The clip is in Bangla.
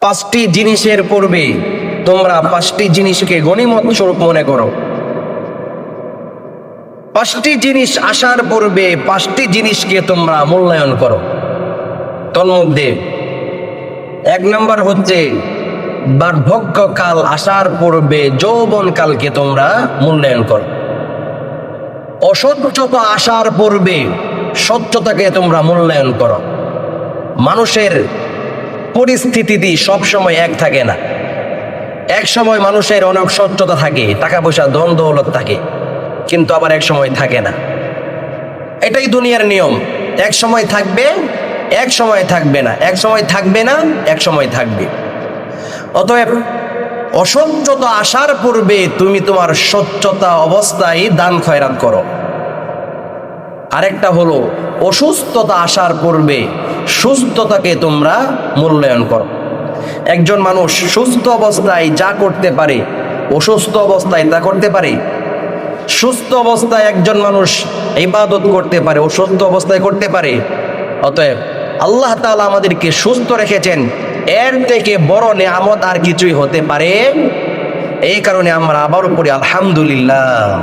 পাঁচটি জিনিসের পূর্বে তোমরা পাঁচটি জিনিসকে গণিমত স্বরূপ মনে করো। পাঁচটি জিনিস আসার পূর্বে পাঁচটি জিনিসকে তোমরা মূল্যায়ন করো। তন্মধ্যে এক নম্বর হচ্ছে, বার্ধক্যকাল আসার পূর্বে যৌবনকালকে তোমরা মূল্যায়ন করো। অসচ্ছতা আসার পূর্বে স্বচ্ছতাকে তোমরা মূল্যায়ন করো। মানুষের পরিস্থিতি সবসময় এক থাকে না। এক সময় মানুষের অনেক স্বচ্ছতা থাকে, টাকা পয়সা, ধন দৌলত থাকে, কিন্তু আবার এক সময় থাকে না। এটাই দুনিয়ার নিয়ম। এক সময় থাকবে, এক সময় থাকবে না। এক সময় থাকবে না, এক সময় থাকবে। অতএব অসচ্ছতা আসার পূর্বে তুমি তোমার স্বচ্ছতা অবস্থায় দান খয়রাত করো। আরেকটা হলো অসুস্থতা আসার পূর্বে সুস্থতাকে তোমরা মূল্যায়ন করো। একজন মানুষ সুস্থ অবস্থায় যা করতে পারে, অসুস্থ অবস্থায় তা করতে পারে। সুস্থ অবস্থায় একজন মানুষ ইবাদত করতে পারে, অসুস্থ অবস্থায় করতে পারে। অতএব আল্লাহ তাআলা আমাদেরকে সুস্থ রেখেছেন। এর থেকে বড় নেয়ামত আর কিছুই হতে পারে। এই কারণে আমরা আবারও পড়ি, আলহামদুলিল্লাহ।